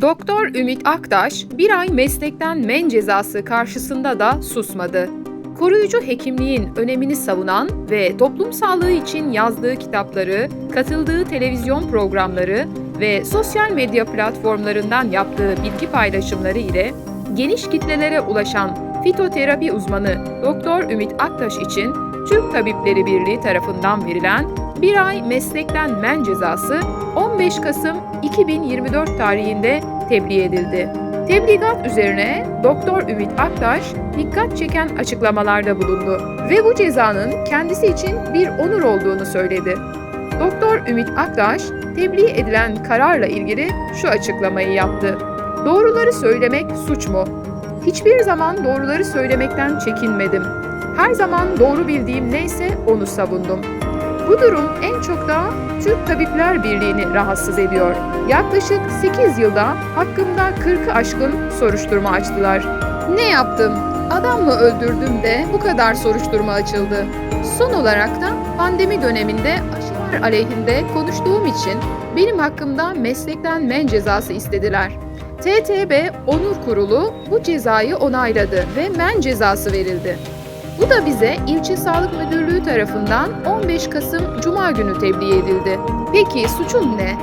Doktor Ümit Aktaş bir ay meslekten men cezası karşısında da susmadı. Koruyucu hekimliğin önemini savunan ve toplum sağlığı için yazdığı kitapları, katıldığı televizyon programları ve sosyal medya platformlarından yaptığı bilgi paylaşımları ile geniş kitlelere ulaşan fitoterapi uzmanı Doktor Ümit Aktaş için Türk Tabipleri Birliği tarafından verilen bir ay meslekten men cezası 15 Kasım 2024 tarihinde tebliğ edildi. Tebligat üzerine Doktor Ümit Aktaş dikkat çeken açıklamalarda bulundu ve bu cezanın kendisi için bir onur olduğunu söyledi. Doktor Ümit Aktaş tebliğ edilen kararla ilgili şu açıklamayı yaptı. Doğruları söylemek suç mu? Hiçbir zaman doğruları söylemekten çekinmedim. Her zaman doğru bildiğim neyse onu savundum. Bu durum en çok da Türk Tabipler Birliği'ni rahatsız ediyor. Yaklaşık 8 yılda hakkımda 40'ı aşkın soruşturma açtılar. Ne yaptım? Adam öldürdüm de bu kadar soruşturma açıldı. Son olarak da pandemi döneminde aşılar aleyhinde konuştuğum için benim hakkımda meslekten men cezası istediler. TTB Onur Kurulu bu cezayı onayladı ve men cezası verildi. Bu da bize İlçe Sağlık Müdürlüğü tarafından 15 Kasım Cuma günü tebliğ edildi. Peki suçum ne?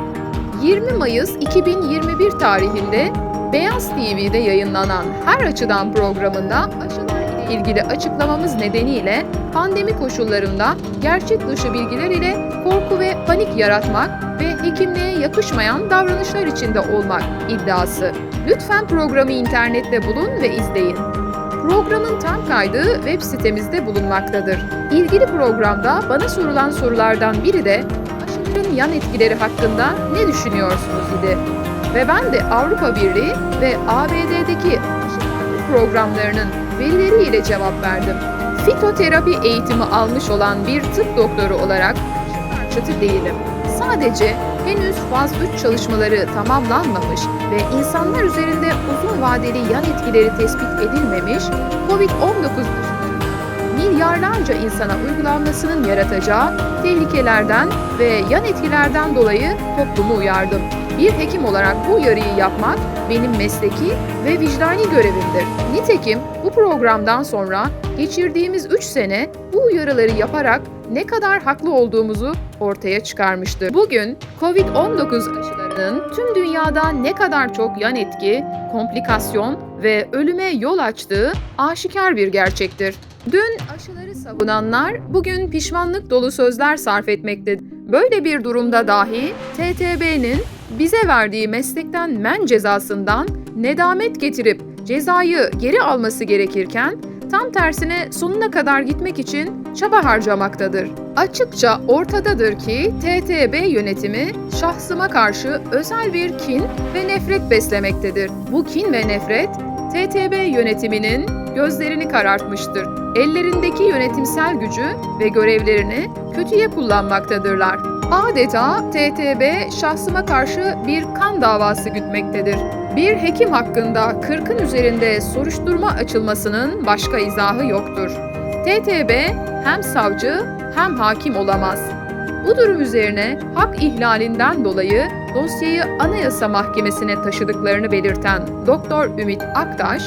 20 Mayıs 2021 tarihinde Beyaz TV'de yayınlanan Her Açıdan programında aşılar ile ilgili açıklamamız nedeniyle pandemi koşullarında gerçek dışı bilgiler ile korku ve panik yaratmak ve hekimliğe yakışmayan davranışlar içinde olmak iddiası. Lütfen programı internette bulun ve izleyin. Programın tam kaydı web sitemizde bulunmaktadır. İlgili programda bana sorulan sorulardan biri de aşıların yan etkileri hakkında ne düşünüyorsunuz idi. Ve ben de Avrupa Birliği ve ABD'deki programlarının verileriyle cevap verdim. Fitoterapi eğitimi almış olan bir tıp doktoru olarak karşıtı değilim. Sadece henüz faz 3 çalışmaları tamamlanmamış ve insanlar üzerinde uzun vadeli yan etkileri tespit edilmemiş COVID-19 dışında milyarlarca insana uygulanmasının yaratacağı tehlikelerden ve yan etkilerden dolayı toplumu uyardım. Bir hekim olarak bu uyarıyı yapmak benim mesleki ve vicdani görevimdir. Nitekim bu programdan sonra geçirdiğimiz 3 sene bu uyarıları yaparak ne kadar haklı olduğumuzu ortaya çıkarmıştır. Bugün COVID-19 aşılarının tüm dünyada ne kadar çok yan etki, komplikasyon ve ölüme yol açtığı aşikar bir gerçektir. Dün aşıları savunanlar bugün pişmanlık dolu sözler sarf etmektedir. Böyle bir durumda dahi TTB'nin bize verdiği meslekten men cezasından nedamet getirip cezayı geri alması gerekirken tam tersine sonuna kadar gitmek için çaba harcamaktadır. Açıkça ortadadır ki TTB yönetimi şahsıma karşı özel bir kin ve nefret beslemektedir. Bu kin ve nefret TTB yönetiminin gözlerini karartmıştır. Ellerindeki yönetimsel gücü ve görevlerini kötüye kullanmaktadırlar. Adeta TTB şahsıma karşı bir kan davası gütmektedir. Bir hekim hakkında 40'ın üzerinde soruşturma açılmasının başka izahı yoktur. TTB hem savcı hem hakim olamaz. Bu durum üzerine hak ihlalinden dolayı dosyayı Anayasa Mahkemesi'ne taşıdıklarını belirten Doktor Ümit Aktaş,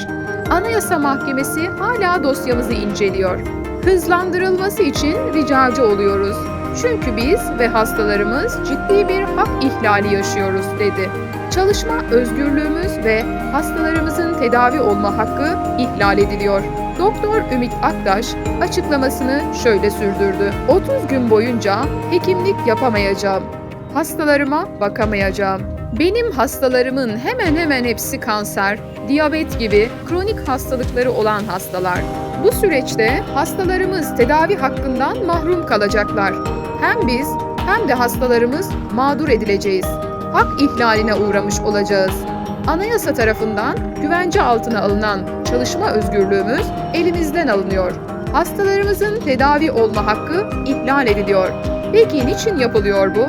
Anayasa Mahkemesi hala dosyamızı inceliyor. Hızlandırılması için ricacı oluyoruz. Çünkü biz ve hastalarımız ciddi bir hak ihlali yaşıyoruz dedi. Çalışma özgürlüğümüz ve hastalarımızın tedavi olma hakkı ihlal ediliyor. Doktor Ümit Aktaş açıklamasını şöyle sürdürdü. 30 gün boyunca hekimlik yapamayacağım. Hastalarıma bakamayacağım. Benim hastalarımın hemen hemen hepsi kanser, diyabet gibi kronik hastalıkları olan hastalar. Bu süreçte hastalarımız tedavi hakkından mahrum kalacaklar. Hem biz hem de hastalarımız mağdur edileceğiz. Hak ihlaline uğramış olacağız. Anayasa tarafından güvence altına alınan çalışma özgürlüğümüz elimizden alınıyor. Hastalarımızın tedavi olma hakkı ihlal ediliyor. Peki niçin yapılıyor bu?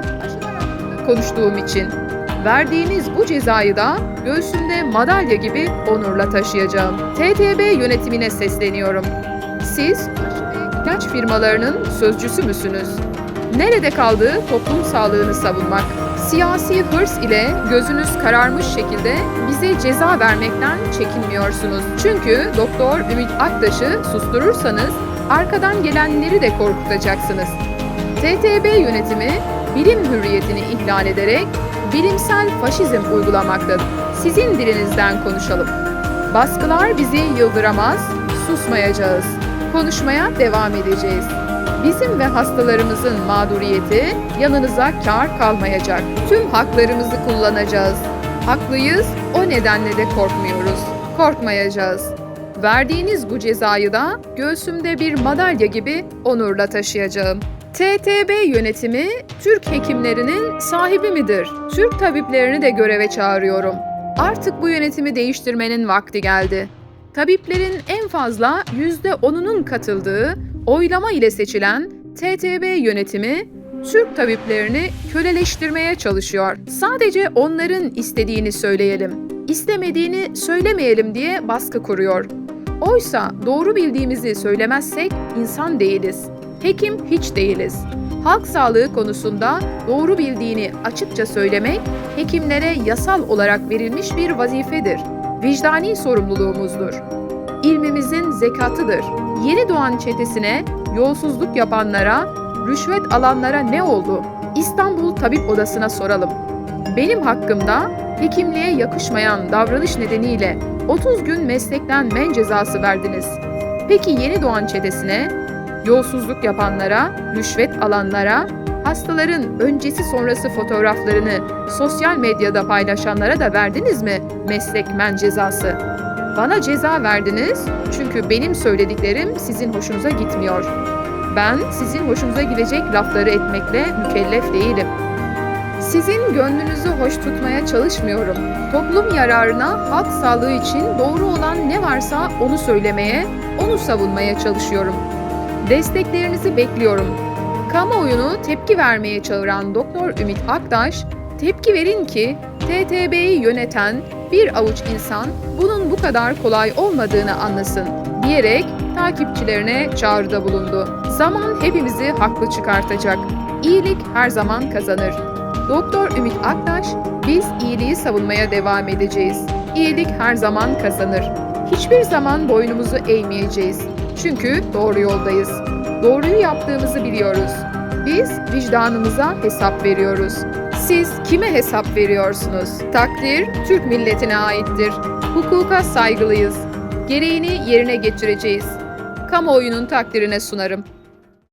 Konuştuğum için. Verdiğiniz bu cezayı da göğsümde madalya gibi onurla taşıyacağım. TTB yönetimine sesleniyorum. Siz ilaç firmalarının sözcüsü müsünüz? Nerede kaldı toplum sağlığını savunmak? Siyasi hırs ile gözünüz kararmış şekilde bize ceza vermekten çekinmiyorsunuz. Çünkü Doktor Ümit Aktaş'ı susturursanız arkadan gelenleri de korkutacaksınız. TTB yönetimi bilim hürriyetini ihlal ederek bilimsel faşizm uygulamaktadır. Sizin dilinizden konuşalım. Baskılar bizi yıldıramaz, susmayacağız. Konuşmaya devam edeceğiz. Bizim ve hastalarımızın mağduriyeti yanınıza kar kalmayacak. Tüm haklarımızı kullanacağız. Haklıyız, o nedenle de korkmuyoruz. Korkmayacağız. Verdiğiniz bu cezayı da göğsümde bir madalya gibi onurla taşıyacağım. TTB yönetimi Türk hekimlerinin sahibi midir? Türk tabiplerini de göreve çağırıyorum. Artık bu yönetimi değiştirmenin vakti geldi. Tabiplerin en fazla %10'unun katıldığı oylama ile seçilen TTB yönetimi Türk tabiplerini köleleştirmeye çalışıyor. Sadece onların istediğini söyleyelim, istemediğini söylemeyelim diye baskı kuruyor. Oysa doğru bildiğimizi söylemezsek insan değiliz. Hekim hiç değiliz. Halk sağlığı konusunda doğru bildiğini açıkça söylemek hekimlere yasal olarak verilmiş bir vazifedir. Vicdani sorumluluğumuzdur. İlmimizin zekatıdır. Yeni doğan çetesine yolsuzluk yapanlara, rüşvet alanlara ne oldu? İstanbul Tabip Odası'na soralım. Benim hakkımda hekimliğe yakışmayan davranış nedeniyle 30 gün meslekten men cezası verdiniz. Peki yeni doğan çetesine, yolsuzluk yapanlara, rüşvet alanlara, hastaların öncesi sonrası fotoğraflarını sosyal medyada paylaşanlara da verdiniz mi meslek men cezası? Bana ceza verdiniz çünkü benim söylediklerim sizin hoşunuza gitmiyor. Ben sizin hoşunuza gidecek lafları etmekle mükellef değilim. Sizin gönlünüzü hoş tutmaya çalışmıyorum. Toplum yararına, halk sağlığı için doğru olan ne varsa onu söylemeye, onu savunmaya çalışıyorum. Desteklerinizi bekliyorum. Kamuoyunu tepki vermeye çağıran Doktor Ümit Aktaş, tepki verin ki TTB'yi yöneten bir avuç insan bunun bu kadar kolay olmadığını anlasın diyerek takipçilerine çağrıda bulundu. Zaman hepimizi haklı çıkartacak. İyilik her zaman kazanır. Doktor Ümit Aktaş, biz iyiliği savunmaya devam edeceğiz. İyilik her zaman kazanır. Hiçbir zaman boynumuzu eğmeyeceğiz. Çünkü doğru yoldayız. Doğruyu yaptığımızı biliyoruz. Biz vicdanımıza hesap veriyoruz. Siz kime hesap veriyorsunuz? Takdir Türk milletine aittir. Hukuka saygılıyız. Gereğini yerine getireceğiz. Kamuoyunun takdirine sunarım.